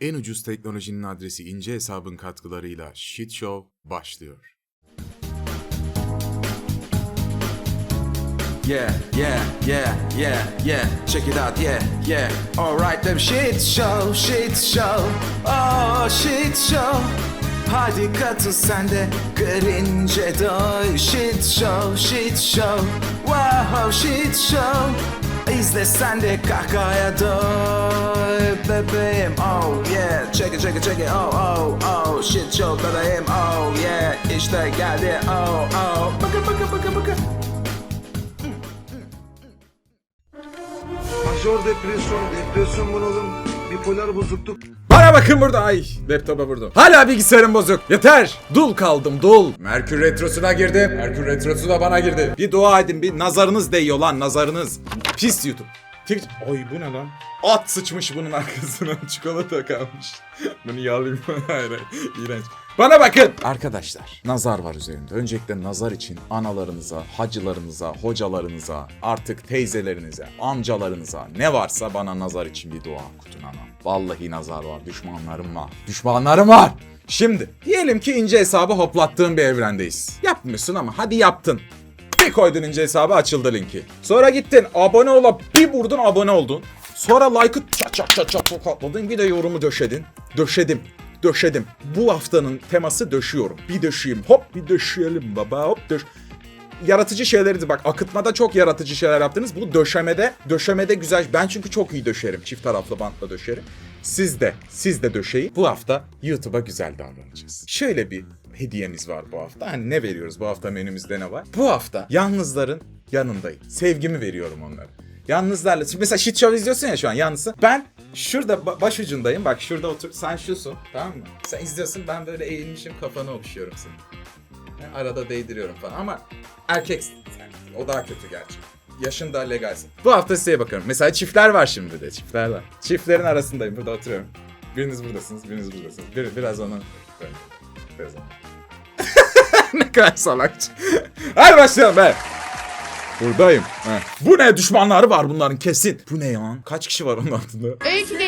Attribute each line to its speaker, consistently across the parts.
Speaker 1: En ucuz teknolojinin adresi ince hesabın katkılarıyla Shit Show başlıyor.
Speaker 2: Yeah, yeah, yeah, yeah, yeah. Check it out, yeah, yeah. Alright, them shit show, shit show. Oh, shit show. Hadi katıl sen de grince doy. Shit show, shit show. Wow, shit show. İzle sen de kahkahaya doy bebeğim oh yeah. Check it check it check it. Oh oh oh. Shit show bebeğim oh yeah. İşte geldi. Oh oh. Bakın bakın bakın bakın.
Speaker 3: Majör depresyon, depresyon bunalım, bipolar bozukluk.
Speaker 4: Bana bakın burada. Ay laptopa vurdum. Hala bilgisayarım bozuk. Yeter. Dul kaldım dul. Merkür Retrosu'na girdim. Merkür Retrosu da bana girdi. Bir dua edin bir nazarınız değiyor lan nazarınız. Pis YouTube. Twitch. Oy bu ne lan? At sıçmış bunun arkasına. Çikolata kalmış. Bunu yalayayım. hayır hayır. İğrenç. Bana bakın. Arkadaşlar nazar var üzerinde. Öncelikle nazar için analarınıza, hacılarınıza, hocalarınıza, artık teyzelerinize, amcalarınıza ne varsa bana nazar için bir dua okutun anam. Vallahi nazar var, düşmanlarım var. Düşmanlarım var. Şimdi diyelim ki ince hesabı hoplattığın bir evrendeyiz. Yapmıyorsun ama hadi yaptın. Bir koydun ince hesabı açıldı linki. Sonra gittin abone olup bir vurdun abone oldun. Sonra like'ı çat çat çat çat tokatladın bir de yorumu döşedin. Döşedim. Döşedim. Bu haftanın teması döşüyorum. Bir döşeyim hop bir döşeyelim baba hop döş. Yaratıcı şeyleri bak akıtmada çok yaratıcı şeyler yaptınız. Bu döşemede döşemede güzel. Ben çünkü çok iyi döşerim. Çift taraflı bantla döşerim. Siz de siz de döşeyin. Bu hafta YouTube'a güzel davranacağız. Şöyle bir hediyemiz var bu hafta. Hani ne veriyoruz bu hafta menümüzde ne var? Bu hafta yalnızların yanındayım. Sevgimi veriyorum onlara. Yalnızlarla. Şimdi mesela shit show izliyorsun ya şu an yalnızsın. Ben şurada ba- baş ucundayım. Bak şurada otur. Sen şusun. Tamam mı? Sen izliyorsun. Ben böyle eğilmişim kafanı okşuyorum seni. Arada değdiriyorum falan ama. Yani o daha kötü gerçi. Yaşın da legalsin. Bu hafta size bakarım. Mesela çiftler var şimdi de. Çiftler var. Çiftlerin arasındayım. Burada oturuyorum. Biriniz buradasınız, biriniz buradasınız. Bir, biraz. Böyle. Biraz onu. ne kadar salakça. Hadi başlayalım be. Buradayım. He. Bu ne düşmanları var bunların kesin. Bu ne ya? Kaç kişi var onun altında?
Speaker 5: Öykü.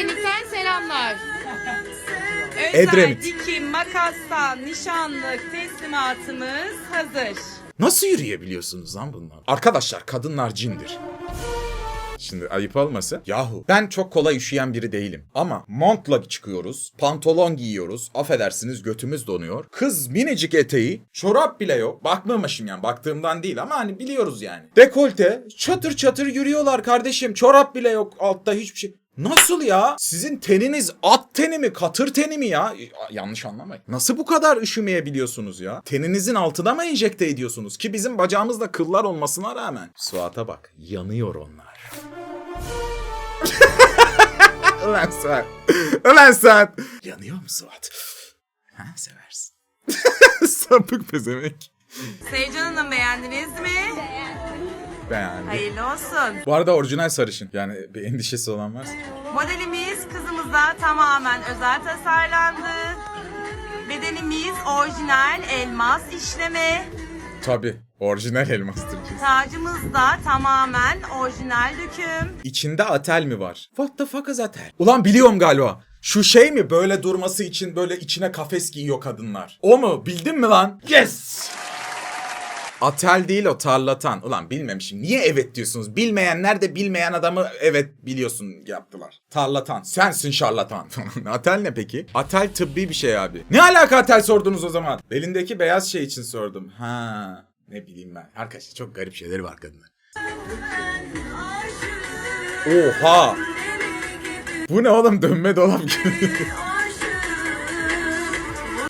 Speaker 4: Edremit.
Speaker 6: Dikim, makastan, nişanlık teslimatımız hazır.
Speaker 4: Nasıl yürüyebiliyorsunuz lan bunlar? Arkadaşlar kadınlar cindir. Şimdi ayıp olmasın. Yahu ben çok kolay üşüyen biri değilim. Ama montla çıkıyoruz, pantolon giyiyoruz, affedersiniz götümüz donuyor. Kız minicik eteği, çorap bile yok. Bakmamışım yani baktığımdan değil ama hani biliyoruz yani. Dekolte, çatır çatır yürüyorlar kardeşim. Çorap bile yok altta hiçbir şey. Nasıl ya? Sizin teniniz at teni mi, katır teni mi ya? Yanlış anlamayın. Nasıl bu kadar üşümeyebiliyorsunuz ya? Teninizin altına mı enjekte ediyorsunuz? Ki bizim bacağımızda kıllar olmasına rağmen. Suat'a bak, yanıyor onlar. Ulan Suat. Ulan Suat. Yanıyor mu Suat? Ha seversin. Sapık pezemek.
Speaker 6: Hanım beğendiniz mi?
Speaker 4: Beğendim.
Speaker 6: Hayırlı olsun.
Speaker 4: Bu arada orijinal sarışın. Yani bir endişesi olan varsa.
Speaker 6: Modelimiz kızımıza tamamen özel tasarlandı. Bedenimiz orijinal elmas işleme.
Speaker 4: Tabi. Orijinal elmastır.
Speaker 6: Tacımız da tamamen orijinal döküm.
Speaker 4: İçinde atel mi var? What the fuck is atel? Ulan biliyorum galiba. Şu şey mi böyle durması için böyle içine kafes giyiyor kadınlar. O mu? Bildin mi lan? Yes! Atel değil o tarlatan. Ulan bilmemişim. Niye evet diyorsunuz? Bilmeyenler de bilmeyen adamı evet biliyorsun yaptılar. Tarlatan. Sensin şarlatan. atel ne peki? Atel tıbbi bir şey abi. Ne alaka atel sordunuz o zaman? Belindeki beyaz şey için sordum. Ha. Ne bileyim ben. Arkadaşlar çok garip şeyleri var kadının. Oha! Bu ne oğlum dönme dolap gibi.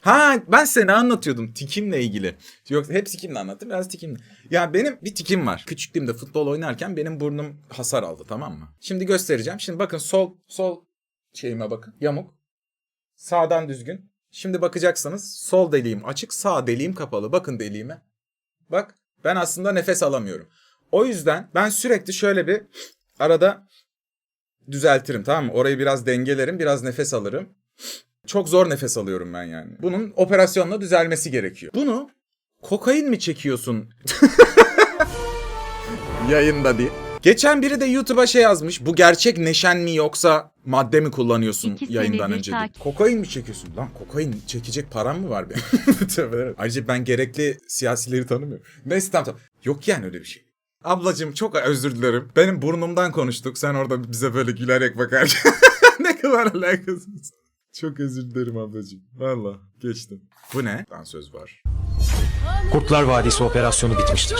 Speaker 4: ha ben size ne anlatıyordum tikimle ilgili. Yoksa hep tikimle anlattım biraz tikimle. Ya benim bir tikim var. Küçüklüğümde futbol oynarken benim burnum hasar aldı tamam mı? Şimdi göstereceğim. Şimdi bakın sol sol şeyime bakın. Yamuk. Sağdan düzgün. Şimdi bakacaksınız sol deliğim açık sağ deliğim kapalı. Bakın deliğime. Bak ben aslında nefes alamıyorum. O yüzden ben sürekli şöyle bir arada düzeltirim tamam mı? Orayı biraz dengelerim, biraz nefes alırım. Çok zor nefes alıyorum ben yani. Bunun operasyonla düzelmesi gerekiyor. Bunu kokain mi çekiyorsun? Yayında değil. Geçen biri de YouTube'a şey yazmış. Bu gerçek neşen mi yoksa madde mi kullanıyorsun
Speaker 7: İki
Speaker 4: yayından önce? diye. Kokain mi çekiyorsun? Lan kokain çekecek param mı var benim? Tövbe. Ayrıca ben gerekli siyasileri tanımıyorum. Neyse tamam tamam. Yok yani öyle bir şey. Ablacığım çok özür dilerim. Benim burnumdan konuştuk. Sen orada bize böyle gülerek bakarken. ne kadar alakasız. Çok özür dilerim ablacığım. Valla geçtim. Bu ne? Dansöz var.
Speaker 8: Kurtlar Vadisi operasyonu bitmiştir.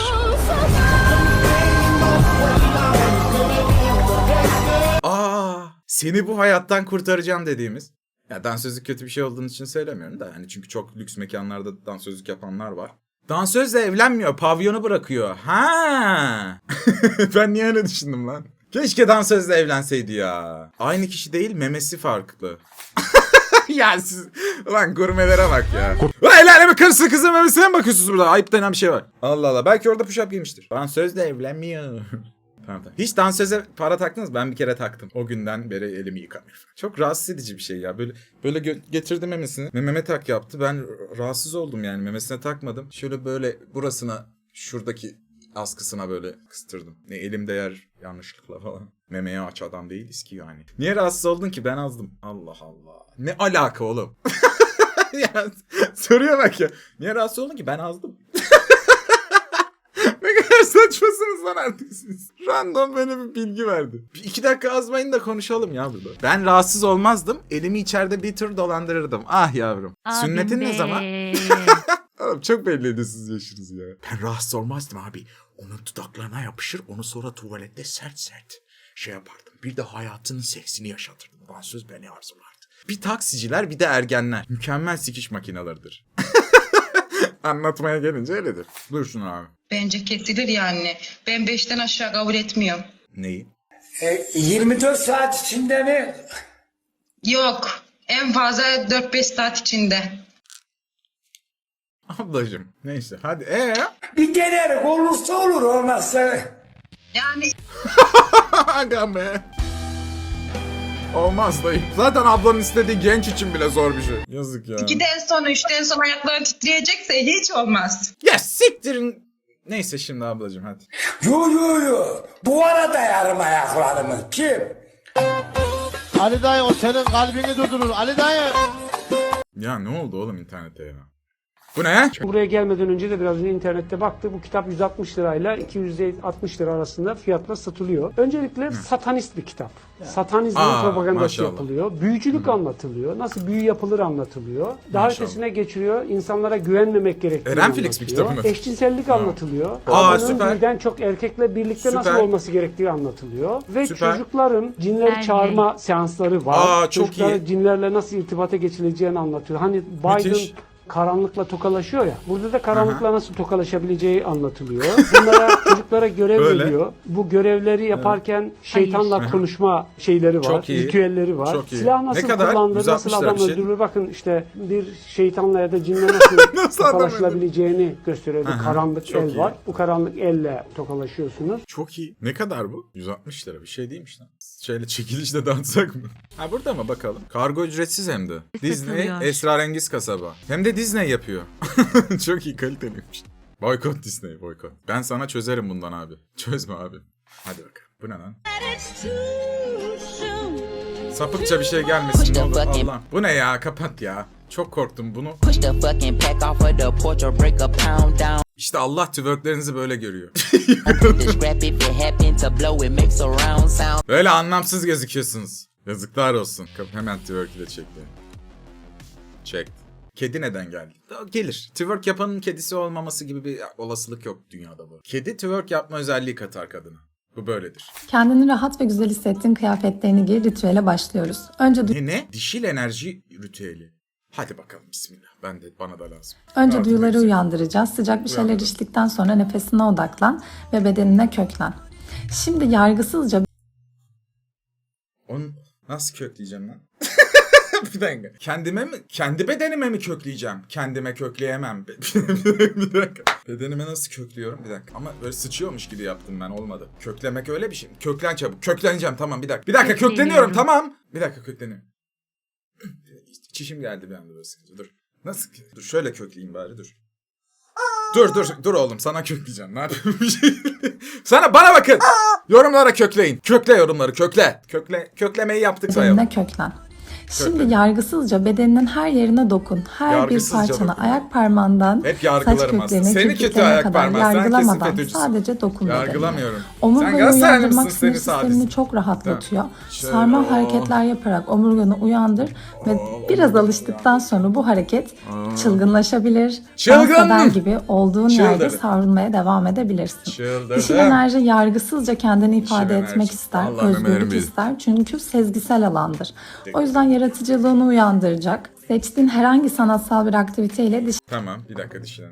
Speaker 4: Aa, seni bu hayattan kurtaracağım dediğimiz. Ya dansözlük kötü bir şey olduğunu için söylemiyorum da hani çünkü çok lüks mekanlarda dansözlük yapanlar var. Dansözle evlenmiyor, pavyonu bırakıyor. Ha! ben niye öyle düşündüm lan? Keşke dansözle evlenseydi ya. Aynı kişi değil, memesi farklı. ya siz lan gurmelere bak ya. Lan el alemi karısı kızın memesine mi bakıyorsunuz burada? Ayıp denen bir şey var. Allah Allah. Belki orada push-up giymiştir. Dansözle evlenmiyor. Tamam, tamam. Hiç dansöze para taktınız? Ben bir kere taktım. O günden beri elimi yıkamıyorum. Çok rahatsız edici bir şey ya. Böyle böyle getirdi memesini. Mememe tak yaptı. Ben rahatsız oldum yani. Memesine takmadım. Şöyle böyle burasına şuradaki askısına böyle kıstırdım. Ne elimde yer yanlışlıkla falan. Memeye aç adam değiliz ki yani. Niye rahatsız oldun ki? Ben azdım. Allah Allah. Ne alaka oğlum? ya soruya bak ya. Niye rahatsız oldun ki? Ben azdım. ne kadar saçmasınız lan artık siz. Random böyle bir bilgi verdi. Bir iki dakika azmayın da konuşalım ya burada. Ben rahatsız olmazdım. Elimi içeride bir tur dolandırırdım. Ah yavrum. Sünnetin
Speaker 7: Abim
Speaker 4: ne
Speaker 7: be.
Speaker 4: zaman? Oğlum çok belli ediyorsunuz yaşınızı ya. Ben rahatsız olmazdım abi. Onun dudaklarına yapışır onu sonra tuvalette sert sert şey yapardım. Bir de hayatının seksini yaşatırdım. Dansöz beni arzulardı. Bir taksiciler bir de ergenler. Mükemmel sikiş makineleridir. Anlatmaya gelince öyledir. Dur şunu abi.
Speaker 9: Bence kesilir yani. Ben beşten aşağı kabul etmiyorum.
Speaker 4: Neyi?
Speaker 10: 24 saat içinde mi?
Speaker 9: Yok. En fazla 4-5 saat içinde.
Speaker 4: Ablacım neyse hadi ee?
Speaker 10: Bir denerik olursa olur olmazsa.
Speaker 9: Yani
Speaker 4: Aga be. Olmaz dayı. Zaten ablanın istediği genç için bile zor bir şey. Yazık ya.
Speaker 9: 2'den sonra 3'ten sonra ayakların titreyecekse hiç olmaz.
Speaker 4: Ya siktirin. Neyse şimdi ablacım hadi.
Speaker 10: Yo yo yo. Duvara dayarım ayaklarımı. Kim?
Speaker 11: Ali dayı o senin kalbini durdurur. Ali dayı.
Speaker 4: Ya ne oldu oğlum internete ya? Bu ne?
Speaker 12: Buraya gelmeden önce de biraz önce internette baktı. Bu kitap 160 lirayla 260 lira arasında fiyatla satılıyor. Öncelikle satanist bir kitap. Satanizmin
Speaker 4: Aa,
Speaker 12: propagandası
Speaker 4: maşallah.
Speaker 12: yapılıyor. Büyücülük anlatılıyor. Nasıl büyü yapılır anlatılıyor. Daha
Speaker 4: Maşallah.
Speaker 12: ötesine geçiriyor. İnsanlara güvenmemek gerektiğini
Speaker 4: Eren Felix bir kitabı mı?
Speaker 12: Eşcinsellik anlatılıyor.
Speaker 4: Aa,
Speaker 12: Kadının
Speaker 4: süper.
Speaker 12: birden çok erkekle birlikte nasıl
Speaker 4: Süper.
Speaker 12: olması gerektiği anlatılıyor. Ve
Speaker 4: Süper.
Speaker 12: çocukların cinleri
Speaker 7: Ergen.
Speaker 12: çağırma seansları var.
Speaker 4: Aa, çok
Speaker 12: Çocuklara
Speaker 4: iyi.
Speaker 12: cinlerle nasıl irtibata geçileceğini anlatıyor. Hani Biden
Speaker 4: Müthiş.
Speaker 12: Karanlıkla tokalaşıyor ya. Burada da karanlıkla nasıl tokalaşabileceği anlatılıyor. Bunlara çocuklara görev
Speaker 4: Böyle.
Speaker 12: veriyor. Bu görevleri yaparken şeytanla
Speaker 4: Hayır.
Speaker 12: konuşma şeyleri var.
Speaker 4: Çok iyi.
Speaker 12: Ritüelleri var.
Speaker 4: Çok iyi.
Speaker 12: Silah nasıl kullanılır,
Speaker 4: 160
Speaker 12: nasıl adam
Speaker 4: şey.
Speaker 12: öldürülür. Bakın işte bir şeytanla ya da cinle nasıl,
Speaker 4: Nasıl
Speaker 12: tokalaşılabileceğini gösteriyor. Bir
Speaker 4: Aha,
Speaker 12: karanlık
Speaker 4: çok
Speaker 12: el
Speaker 4: iyi.
Speaker 12: var. Bu karanlık elle tokalaşıyorsunuz.
Speaker 4: Çok iyi. Ne kadar bu? 160 lira bir şey değilmiş lan. Şöyle çekilişle dağıtsak mı? Ha burada mı bakalım? Kargo ücretsiz hem de. Disney
Speaker 7: Satılıyor.
Speaker 4: esrarengiz kasaba. Hem de Disney yapıyor. Çok iyi kaliteliymiş. Boykot Disney boykot. Ben sana çözerim bundan abi. Çözme abi. Hadi bakalım. Bu ne lan? Sapıkça bir şey gelmesin. ne olur. Allah. Bu ne ya? Kapat ya. Çok korktum bunu.
Speaker 13: Push the fucking pack off of the porch or break a pound down.
Speaker 4: İşte Allah twerklerinizi böyle görüyor. Böyle anlamsız gözüküyorsunuz. Yazıklar olsun. Hemen twerk ile çekti. Çekti. Kedi neden geldi? Gelir. Twerk yapanın kedisi olmaması gibi bir olasılık yok dünyada bu. Kedi twerk yapma özelliği katar kadına. Bu böyledir.
Speaker 7: Kendini rahat ve güzel hissettiğin kıyafetlerini giy ritüele başlıyoruz. Önce
Speaker 4: Ne ne? Dişil enerji ritüeli. Hadi bakalım bismillah. Ben de bana da lazım.
Speaker 7: önce
Speaker 4: Rahat
Speaker 7: duyuları
Speaker 4: ederiz.
Speaker 7: uyandıracağız. Sıcak bir şeyler içtikten sonra nefesine odaklan ve bedenine köklen. Şimdi yargısızca
Speaker 4: Onu nasıl kökleyeceğim lan? bir dakika. Kendime mi? Kendi bedenime mi kökleyeceğim? Kendime kökleyemem. bir dakika, bir dakika. Bedenime nasıl köklüyorum? Bir dakika. Ama böyle sıçıyormuş gibi yaptım ben. Olmadı. Köklemek öyle bir şey mi? Köklen çabuk. Kökleneceğim tamam bir dakika. Bir dakika kökleniyorum tamam. Bir dakika kökleniyorum. Çişim geldi bir anda böyle. Dur. Nasıl? Dur şöyle kökleyeyim bari dur. Dur dur dur oğlum sana kökleyeceğim. Ne yapayım? Sana bana bakın. Yorumlara kökleyin. Kökle yorumları kökle. Kökle köklemeyi yaptık sayalım.
Speaker 7: bedenine köklen. Şimdi yargısızca bedeninin her yerine dokun. Her bir parçanı
Speaker 4: dokun.
Speaker 7: ayak parmağından
Speaker 4: Hep
Speaker 7: saç köklerine,
Speaker 4: Seni kötü ayak
Speaker 7: kadar yargılamadan sadece dokun.
Speaker 4: Yargılamıyorum. Galatasaraylı
Speaker 7: uyandırmak sinir sistemini çok rahatlatıyor.
Speaker 4: Şöyle,
Speaker 7: Sarmal
Speaker 4: oh.
Speaker 7: hareketler yaparak omurganı uyandır ve biraz alıştıktan sonra bu hareket çılgınlaşabilir.
Speaker 4: Çılgın!
Speaker 7: Dans eder gibi olduğun yerde
Speaker 4: Çıldırdı.
Speaker 7: savrulmaya devam edebilirsin.
Speaker 4: Çıldırdım.
Speaker 7: Dişil enerji yargısızca kendini ifade
Speaker 4: enerji.
Speaker 7: etmek ister,
Speaker 4: ömerim
Speaker 7: özgürlük ister. Çünkü sezgisel alandır. O yüzden yaratıcılığını uyandıracak. Seçtiğin herhangi sanatsal bir aktiviteyle dişil
Speaker 4: Tamam bir dakika dişil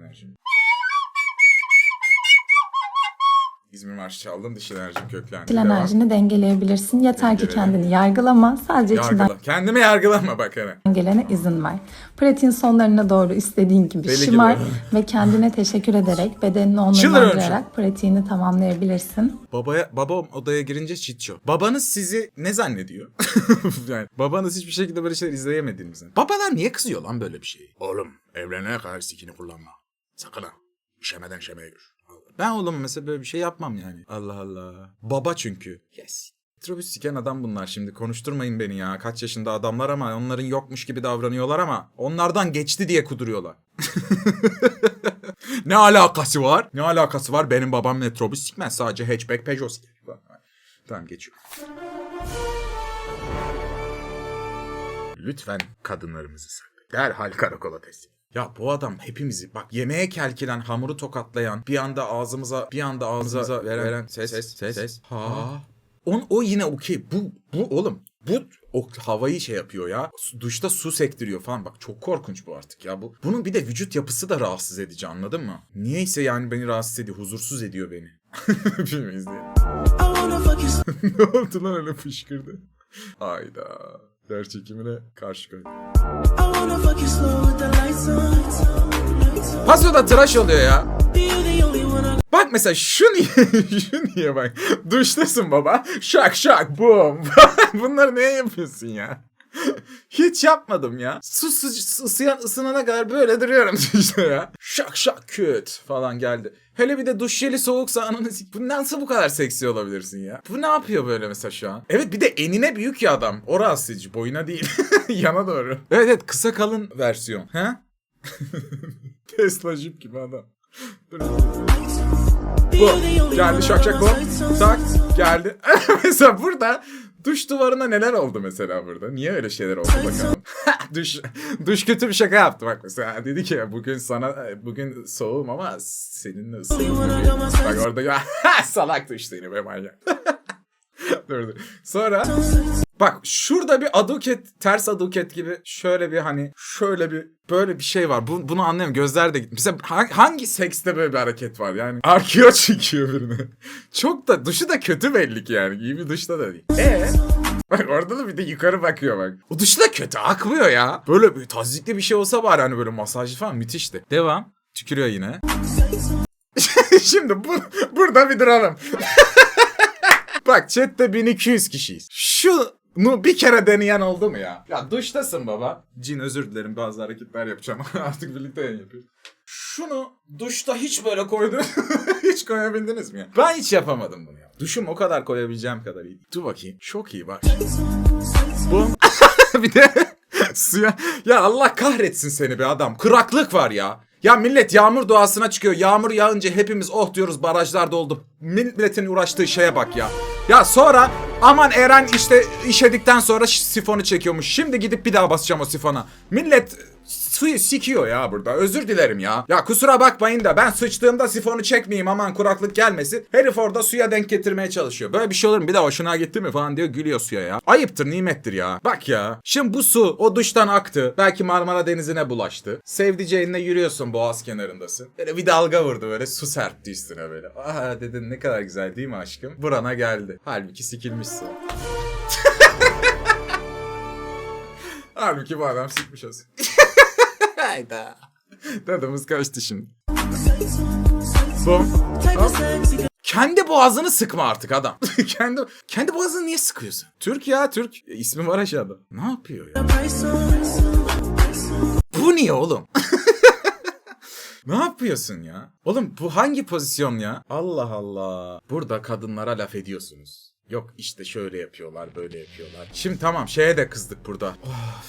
Speaker 4: İzmir Marşı çaldım dişil enerjim köklendi. Devam.
Speaker 7: enerjini dengeleyebilirsin. Yeter ki
Speaker 4: Dengeleyelim.
Speaker 7: kendini yargılama. Sadece içinden
Speaker 4: Yargıla. Kendimi yargılama bak hele.
Speaker 7: gelene izin ver. Pratiğin sonlarına doğru istediğin gibi
Speaker 4: Deli gibi.
Speaker 7: şımar ve kendine teşekkür ederek bedenini onurlandırarak pratiğini tamamlayabilirsin.
Speaker 4: Babaya, babam odaya girince show. Babanız sizi ne zannediyor? yani babanız hiçbir şekilde böyle şeyler izleyemediğiniz. Babalar niye kızıyor lan böyle bir şeyi? Oğlum evlenene kadar sikini kullanma. Sakın ha. İşemeden şemeye gir. Ben oğlum mesela böyle bir şey yapmam yani. Allah Allah. Baba çünkü. Yes. Metrobüs siken adam bunlar şimdi. Konuşturmayın beni ya. Kaç yaşında adamlar ama onların yokmuş gibi davranıyorlar ama onlardan geçti diye kuduruyorlar. ne alakası var? Ne alakası var? Benim babam metrobüs sikmez. Sadece hatchback Peugeot siker. Tamam geçiyor. Lütfen kadınlarımızı saklayın. Derhal karakola teslim. Ya bu adam hepimizi bak yemeğe kelkilen hamuru tokatlayan bir anda ağzımıza bir anda ağzımıza veren, veren ses ses ses ses ha. On, o yine okey. Bu bu oğlum bu o havayı şey yapıyor ya. Duşta su sektiriyor falan. Bak çok korkunç bu artık ya. Bu bunun bir de vücut yapısı da rahatsız edici anladın mı? Niyeyse yani beni rahatsız ediyor. Huzursuz ediyor beni. İzleyelim. ne oldu lan öyle fışkırdı? Hayda. Yer çekimine karşı koy. Pasoda tıraş oluyor ya. Bak mesela şu niye, şu niye bak. Duştasın baba. Şak şak bum. Bunları niye yapıyorsun ya? Hiç yapmadım ya. Su sı- ısıyan ısınana kadar böyle duruyorum işte ya. Şak şak küt falan geldi. Hele bir de duş jeli soğuksa ananı sik. Bu nasıl bu kadar seksi olabilirsin ya? Bu ne yapıyor böyle mesela şu an? Evet bir de enine büyük ya adam. O rahatsız. Boyuna değil. Yana doğru. Evet evet kısa kalın versiyon. Ha? Tesla Jeep gibi adam. Bu. Geldi şak şak bu. Tak. Geldi. mesela burada duş duvarına neler oldu mesela burada? Niye öyle şeyler oldu bakalım. duş, duş kötü bir şaka yaptı bak mesela. Dedi ki bugün sana bugün soğuğum ama seninle ısındım. bak orada salak duş seni be manyak. dur dur. Sonra Bak şurada bir aduket, ters aduket gibi şöyle bir hani şöyle bir böyle bir şey var. Bu, bunu anlayamıyorum. Gözler de gitmiş. Mesela ha- hangi sekste böyle bir hareket var? Yani arkeo çekiyor birini. Çok da duşu da kötü belli ki yani. İyi bir duşta da değil. Ee? Bak orada da bir de yukarı bakıyor bak. O duş da kötü akmıyor ya. Böyle bir tazikli bir şey olsa bari hani böyle masajlı falan müthişti. Devam. Tükürüyor yine. Şimdi bu, burada bir duralım. Bak chatte 1200 kişiyiz. Şunu bir kere deneyen oldu mu ya? Ya duştasın baba. Cin özür dilerim bazı hareketler yapacağım. Artık birlikte yayın yapıyoruz. Şunu duşta hiç böyle koydunuz. hiç koyabildiniz mi ya? Ben hiç yapamadım bunu ya. Duşum o kadar koyabileceğim kadar iyi. Dur bakayım. Çok iyi bak. Bu. bir de suya. Ya Allah kahretsin seni be adam. Kıraklık var ya. Ya millet yağmur duasına çıkıyor. Yağmur yağınca hepimiz oh diyoruz barajlar doldu. Milletin uğraştığı şeye bak ya. Ya sonra aman Eren işte işedikten sonra sifonu çekiyormuş. Şimdi gidip bir daha basacağım o sifona. Millet suyu sikiyor ya burada. Özür dilerim ya. Ya kusura bakmayın da ben sıçtığımda sifonu çekmeyeyim aman kuraklık gelmesin. Herif orada suya denk getirmeye çalışıyor. Böyle bir şey olur mu? Bir de hoşuna gitti mi falan diyor gülüyor suya ya. Ayıptır nimettir ya. Bak ya. Şimdi bu su o duştan aktı. Belki Marmara Denizi'ne bulaştı. Sevdiceğinle yürüyorsun boğaz kenarındasın. Böyle bir dalga vurdu böyle su serpti üstüne böyle. Aa dedin ne kadar güzel değil mi aşkım? Burana geldi. Halbuki sikilmiş su. Halbuki bu adam sikmiş olsun. Hayda. Tadımız kaçtı şimdi. Bom. Kendi boğazını sıkma artık adam. kendi kendi boğazını niye sıkıyorsun? Türk ya Türk. E, ismi var aşağıda. Ne yapıyor ya? Bu niye oğlum? Ne yapıyorsun ya? Oğlum bu hangi pozisyon ya? Allah Allah. Burada kadınlara laf ediyorsunuz. Yok işte şöyle yapıyorlar, böyle yapıyorlar. Şimdi tamam şeye de kızdık burada. Oh,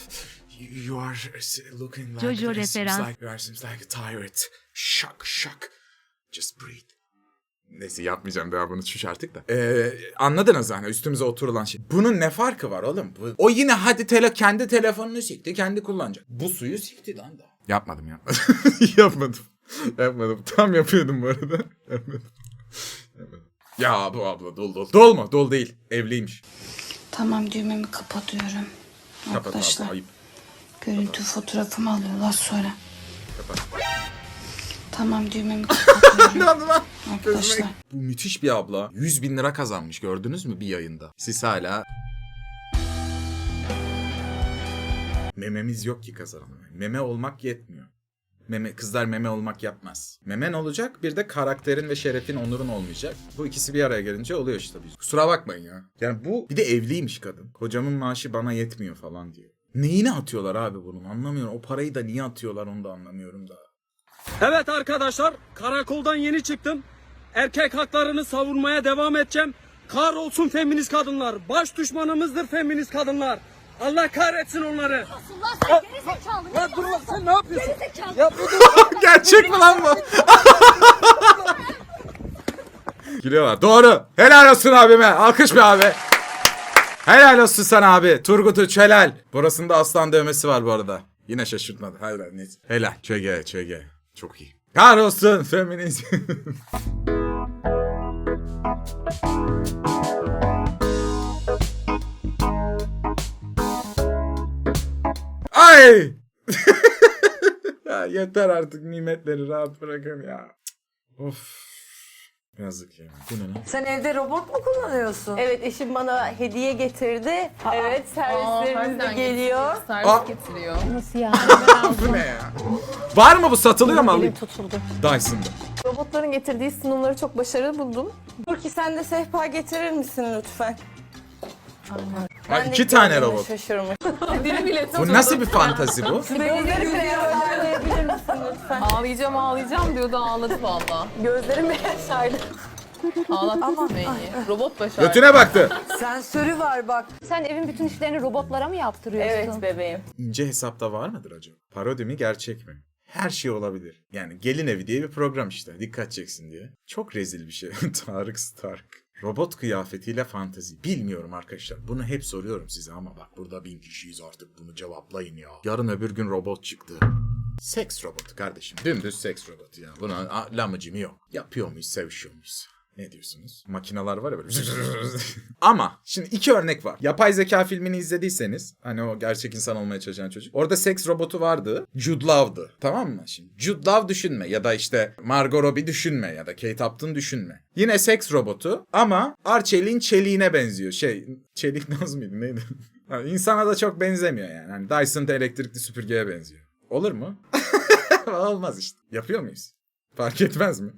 Speaker 4: you- are looking like
Speaker 5: Jojo referans.
Speaker 4: like you are seems like tired. Shock, shock. Just breathe. Neyse yapmayacağım daha bunu çüş artık da. Ee, anladınız hani üstümüze oturulan şey. Bunun ne farkı var oğlum? Bu, o yine hadi tele, kendi telefonunu sikti, kendi kullanacak. Bu suyu sikti lan da. Yapmadım yapmadım. yapmadım. Yapmadım. Tam yapıyordum bu arada. Yapmadım. Yapmadım. Ya bu abla dol dol. Dol mu? Dol değil. Evliymiş.
Speaker 7: Tamam düğmemi kapatıyorum.
Speaker 4: Kapat abla ayıp.
Speaker 7: Görüntü fotoğrafımı alıyorlar sonra. Tamam düğmemi kapatıyorum arkadaşlar.
Speaker 4: Bu müthiş bir abla. 100 bin lira kazanmış gördünüz mü bir yayında? Siz hala... Mememiz yok ki kazanalım. Meme olmak yetmiyor. Meme, kızlar meme olmak yapmaz. Memen olacak bir de karakterin ve şerefin onurun olmayacak. Bu ikisi bir araya gelince oluyor işte. Kusura bakmayın ya. Yani bu bir de evliymiş kadın. Kocamın maaşı bana yetmiyor falan diyor. Neyine atıyorlar abi bunun anlamıyorum. O parayı da niye atıyorlar onu da anlamıyorum da.
Speaker 12: Evet arkadaşlar karakoldan yeni çıktım. Erkek haklarını savunmaya devam edeceğim. Kahrolsun feminist kadınlar. Baş düşmanımızdır feminist kadınlar. Allah kahretsin onları. Ya dur lan sen ne yapıyorsun? Ya bir dur.
Speaker 4: Gerçek mi lan bu? Gülüyorlar. Doğru. Helal olsun abime. Alkış be abi. Helal olsun sana abi. Turgut Uç helal. Burasında aslan dövmesi var bu arada. Yine şaşırtmadı. Helal. Neyse. Helal. ÇG ÇG. Çok iyi. Kahrolsun feminizm. Ay! ya yeter artık nimetleri rahat bırakın ya. Of. Yazık ya. Bu ne lan?
Speaker 6: Sen evde robot mu kullanıyorsun? Evet eşim bana hediye getirdi. evet servislerimiz de geliyor.
Speaker 4: Aa,
Speaker 5: Nasıl yani?
Speaker 4: bu ne ya? Var mı bu satılıyor mu
Speaker 6: Elim
Speaker 4: alayım?
Speaker 6: tutuldu.
Speaker 4: Dyson'da.
Speaker 6: Robotların getirdiği sunumları çok başarılı buldum. Burki sen de sehpa getirir misin lütfen?
Speaker 4: Ha, iki tane robot.
Speaker 6: Şaşırmış.
Speaker 4: Bu nasıl bir fantazi bu?
Speaker 6: Gözleri beyazlayabilir misin lütfen?
Speaker 5: Ağlayacağım ağlayacağım diyordu ağladı valla.
Speaker 6: Gözlerim beyazlardı.
Speaker 5: Ağlattın beni. Robot başardı.
Speaker 4: Götüne baktı.
Speaker 6: Sensörü var bak.
Speaker 5: Sen evin bütün işlerini robotlara mı yaptırıyorsun?
Speaker 6: Evet bebeğim.
Speaker 4: İnce hesapta var mıdır acaba? Parodi mi gerçek mi? Her şey olabilir. Yani Gelin Evi diye bir program işte. Dikkat çeksin diye. Çok rezil bir şey. Tarık Stark. Robot kıyafetiyle fantezi. Bilmiyorum arkadaşlar. Bunu hep soruyorum size ama bak burada bin kişiyiz artık bunu cevaplayın ya. Yarın öbür gün robot çıktı. Seks robotu kardeşim. Dümdüz seks robotu ya. Buna lamıcımı yok. Yapıyor muyuz, sevişiyor muyuz? Ne diyorsunuz? Makineler var ya böyle. Ama şimdi iki örnek var. Yapay zeka filmini izlediyseniz hani o gerçek insan olmaya çalışan çocuk. Orada seks robotu vardı. Jude Law'dı. Tamam mı? Şimdi Jude Law düşünme ya da işte Margot Robbie düşünme ya da Kate Upton düşünme. Yine seks robotu ama Arçelik'in çeliğine benziyor. Şey çelik naz mıydı neydi? Ha, İnsana da çok benzemiyor yani. Hani Dyson'da elektrikli süpürgeye benziyor. Olur mu? Olmaz işte. Yapıyor muyuz? Fark etmez mi?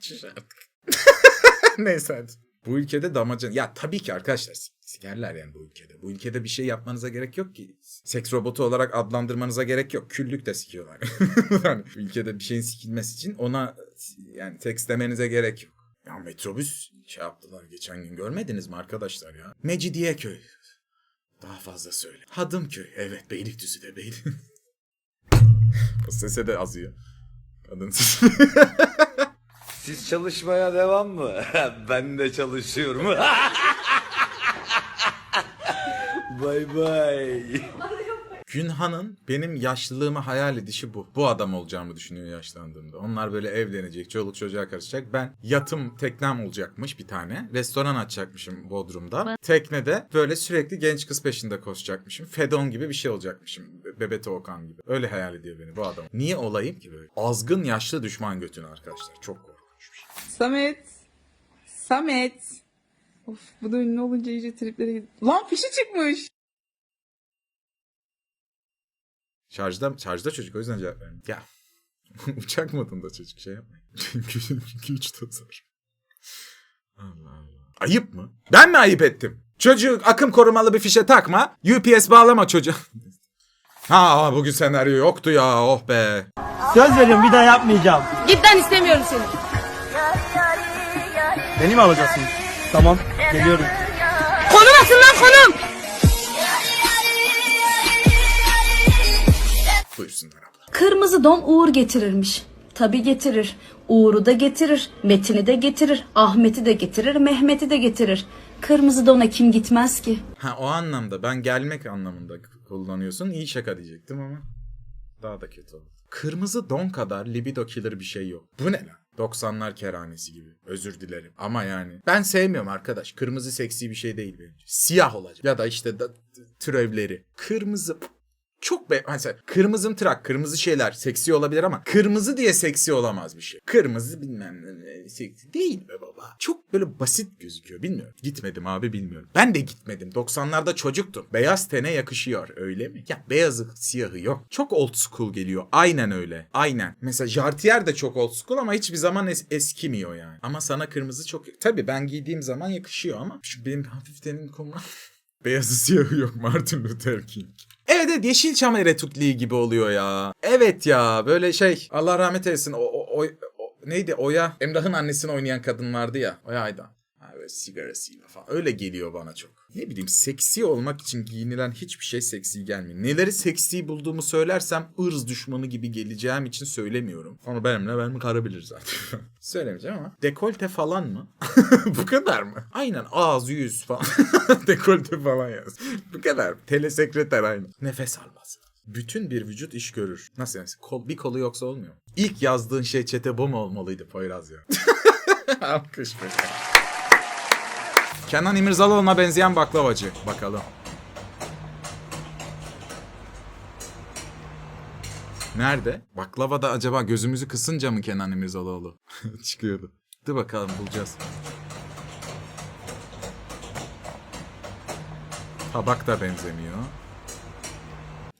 Speaker 4: Çüş artık. Neyse. Bu ülkede damacın... Ya tabii ki arkadaşlar sikerler yani bu ülkede. Bu ülkede bir şey yapmanıza gerek yok ki. Seks robotu olarak adlandırmanıza gerek yok. Küllük de sikiyorlar. yani ülkede bir şeyin sikilmesi için ona yani seks demenize gerek yok. Ya metrobüs şey yaptılar geçen gün görmediniz mi arkadaşlar ya? Mecidiyeköy. Daha fazla söyle. Hadımköy. Evet Beylikdüzü. o sese de azıyor. Kadın sesi.
Speaker 3: Siz çalışmaya devam mı? ben de çalışıyorum. bay bay.
Speaker 4: Günhan'ın benim yaşlılığımı hayal edişi bu. Bu adam olacağımı düşünüyor yaşlandığımda. Onlar böyle evlenecek, çoluk çocuğa karışacak. Ben yatım teknem olacakmış bir tane. Restoran açacakmışım Bodrum'da. Teknede böyle sürekli genç kız peşinde koşacakmışım. Fedon gibi bir şey olacakmışım. Be- Bebete Okan gibi. Öyle hayal ediyor beni bu adam. Niye olayım ki böyle? Azgın yaşlı düşman götünü arkadaşlar. Çok korkunç.
Speaker 5: Samet. Samet. Of bu da ünlü olunca iyice triplere gidiyor. Lan fişi çıkmış.
Speaker 4: Şarjda, şarjda çocuk o yüzden cevap vermiyorum. Ya uçak modunda çocuk şey yapmayın. Çünkü güç tutar. Allah Allah. Ayıp mı? Ben mi ayıp ettim? Çocuğu akım korumalı bir fişe takma. UPS bağlama çocuğa. Ha bugün senaryo yoktu ya oh be.
Speaker 11: Söz veriyorum bir daha yapmayacağım.
Speaker 6: Git ben istemiyorum seni.
Speaker 11: Beni mi alacaksın? Tamam geliyorum.
Speaker 6: Konum atın lan konum.
Speaker 4: Buyursunlar abla.
Speaker 7: Kırmızı don uğur getirirmiş. Tabi getirir. Uğur'u da getirir. Metin'i de getirir. Ahmet'i de getirir. Mehmet'i de getirir. Kırmızı dona kim gitmez ki?
Speaker 4: Ha o anlamda ben gelmek anlamında kullanıyorsun. İyi şaka diyecektim ama daha da kötü oldu. Kırmızı don kadar libido killer bir şey yok. Bu ne lan? 90'lar kerhanesi gibi. Özür dilerim. Ama yani ben sevmiyorum arkadaş. Kırmızı seksi bir şey değil bence. Siyah olacak. Ya da işte da, türevleri. Kırmızı çok be mesela kırmızı trak, kırmızı şeyler seksi olabilir ama kırmızı diye seksi olamaz bir şey. Kırmızı bilmem ne seksi değil be baba. Çok böyle basit gözüküyor bilmiyorum. Gitmedim abi bilmiyorum. Ben de gitmedim. 90'larda çocuktum. Beyaz tene yakışıyor öyle mi? Ya beyazı siyahı yok. Çok old school geliyor. Aynen öyle. Aynen. Mesela Jartier de çok old school ama hiçbir zaman es- eskimiyor yani. Ama sana kırmızı çok... Tabii ben giydiğim zaman yakışıyor ama şu benim hafif tenim kumra... Beyazı siyahı yok Martin Luther King. Evet evet Yeşilçam eretükliği gibi oluyor ya. Evet ya böyle şey Allah rahmet eylesin o, o- o- neydi Oya Emrah'ın annesini oynayan kadın vardı ya Oya Aydan. Böyle sigarasıyla falan öyle geliyor bana çok. Ne bileyim seksi olmak için giyinilen hiçbir şey seksi gelmiyor. Neleri seksi bulduğumu söylersem ırz düşmanı gibi geleceğim için söylemiyorum. Onu benimle ben mi karabilir zaten. Söylemeyeceğim ama. Dekolte falan mı? Bu kadar mı? Aynen ağız yüz falan. Dekolte falan yaz. Bu kadar. Telesekreter aynı. Nefes alması. Bütün bir vücut iş görür. Nasıl yani? Kol, bir kolu yoksa olmuyor. İlk yazdığın şey çete bu olmalıydı Poyraz ya? Alkış be. Kenan İmirzalıoğlu'na benzeyen baklavacı. Bakalım. Nerede? Baklavada acaba gözümüzü kısınca mı Kenan İmirzalıoğlu? Çıkıyordu. Dur bakalım bulacağız. Tabak da benzemiyor.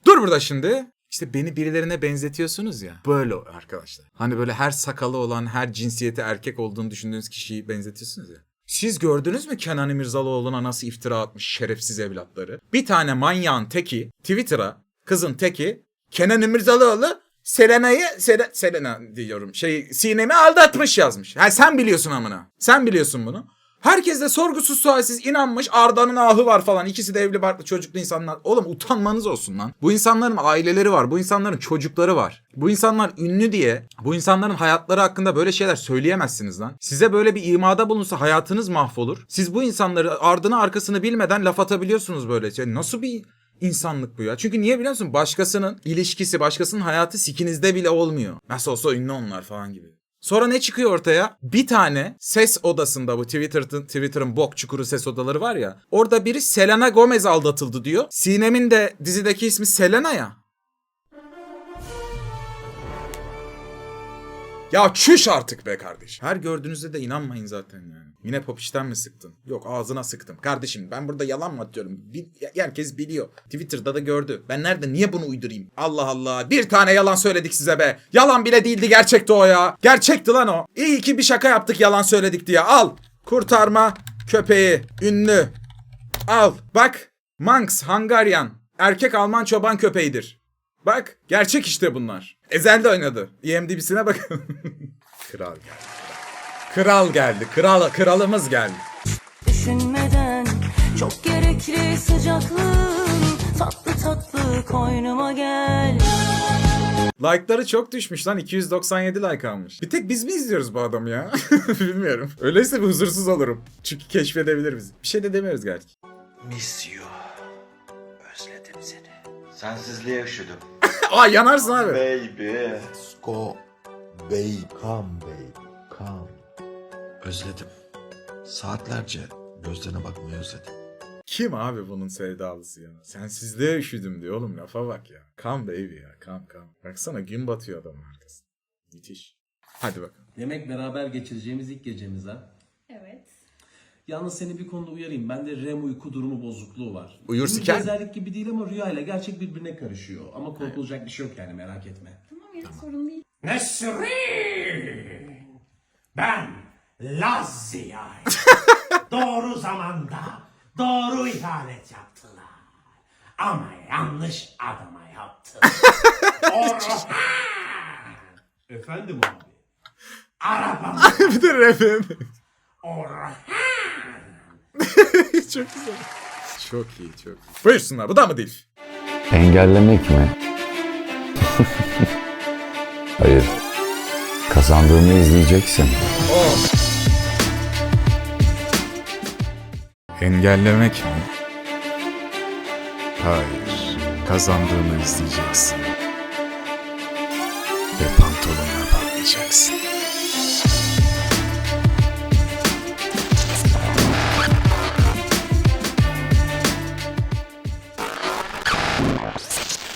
Speaker 4: Dur burada şimdi. İşte beni birilerine benzetiyorsunuz ya. Böyle arkadaşlar. Hani böyle her sakalı olan, her cinsiyeti erkek olduğunu düşündüğünüz kişiyi benzetiyorsunuz ya. Siz gördünüz mü Kenan İmirzalıoğlu'na nasıl iftira atmış şerefsiz evlatları? Bir tane manyağın teki Twitter'a kızın teki Kenan İmirzalıoğlu Selena'yı Sele, Selena diyorum şey Sinem'i aldatmış yazmış. Ha sen biliyorsun amına. Sen biliyorsun bunu. Herkes de sorgusuz sualsiz inanmış Arda'nın ahı var falan. İkisi de evli barklı çocuklu insanlar. Oğlum utanmanız olsun lan. Bu insanların aileleri var. Bu insanların çocukları var. Bu insanlar ünlü diye bu insanların hayatları hakkında böyle şeyler söyleyemezsiniz lan. Size böyle bir imada bulunsa hayatınız mahvolur. Siz bu insanları ardını arkasını bilmeden laf atabiliyorsunuz böyle. şey. Nasıl bir insanlık bu ya. Çünkü niye biliyor musun? Başkasının ilişkisi, başkasının hayatı sikinizde bile olmuyor. Nasıl olsa ünlü onlar falan gibi. Sonra ne çıkıyor ortaya? Bir tane ses odasında bu Twitter'ın Twitter'ın bok çukuru ses odaları var ya. Orada biri Selena Gomez aldatıldı diyor. Sinem'in de dizideki ismi Selena ya. Ya çüş artık be kardeş. Her gördüğünüzde de inanmayın zaten yani. Yine popişten mi sıktın? Yok ağzına sıktım. Kardeşim ben burada yalan mı atıyorum? Bil- herkes biliyor. Twitter'da da gördü. Ben nerede niye bunu uydurayım? Allah Allah. Bir tane yalan söyledik size be. Yalan bile değildi gerçekti o ya. Gerçekti lan o. İyi ki bir şaka yaptık yalan söyledik diye. Al. Kurtarma köpeği. Ünlü. Al. Bak. Manx Hungarian. Erkek Alman çoban köpeğidir. Bak gerçek işte bunlar. Ezel de oynadı. IMDb'sine bakın. Kral geldi. Kral geldi. Kral, kralımız geldi.
Speaker 6: Düşünmeden çok gerekli sıcaklığın tatlı tatlı koynuma gel.
Speaker 4: Like'ları çok düşmüş lan. 297 like almış. Bir tek biz mi izliyoruz bu adamı ya? Bilmiyorum. Öyleyse bir huzursuz olurum. Çünkü keşfedebilir bizi. Bir şey de demiyoruz gerçi.
Speaker 10: Miss you. Özledim seni. Sensizliğe üşüdüm.
Speaker 4: Aa yanarsın abi.
Speaker 10: Baby.
Speaker 11: Go babe come babe come.
Speaker 10: Özledim. Saatlerce gözlerine bakmayı özledim.
Speaker 4: Kim abi bunun sevdalısı ya? Sensizliğe üşüdüm diyor oğlum lafa bak ya. Come baby ya come come. Baksana gün batıyor adamın arkasında. Müthiş. Hadi bakalım.
Speaker 12: Demek beraber geçireceğimiz ilk gecemiz ha?
Speaker 7: Evet.
Speaker 12: Yalnız seni bir konuda uyarayım. Bende REM uyku durumu bozukluğu var.
Speaker 4: Uyur
Speaker 12: Günlük
Speaker 4: siker.
Speaker 12: Özellik gibi değil ama rüyayla gerçek birbirine karışıyor. Ama korkulacak bir şey yok yani merak etme.
Speaker 7: Tamam ya sorun değil.
Speaker 11: Nesrin! Ben Lazya'yım. doğru zamanda doğru ihanet yaptılar. Ama yanlış adama yaptılar. Efendim abi.
Speaker 14: bir de rapim. çok güzel. Çok iyi çok iyi. Buyursunlar bu da mı değil?
Speaker 3: Engellemek mi? Hayır. Kazandığını izleyeceksin.
Speaker 4: Engellemek mi? Hayır. Kazandığını izleyeceksin. Ve pantolonuna patlayacaksın.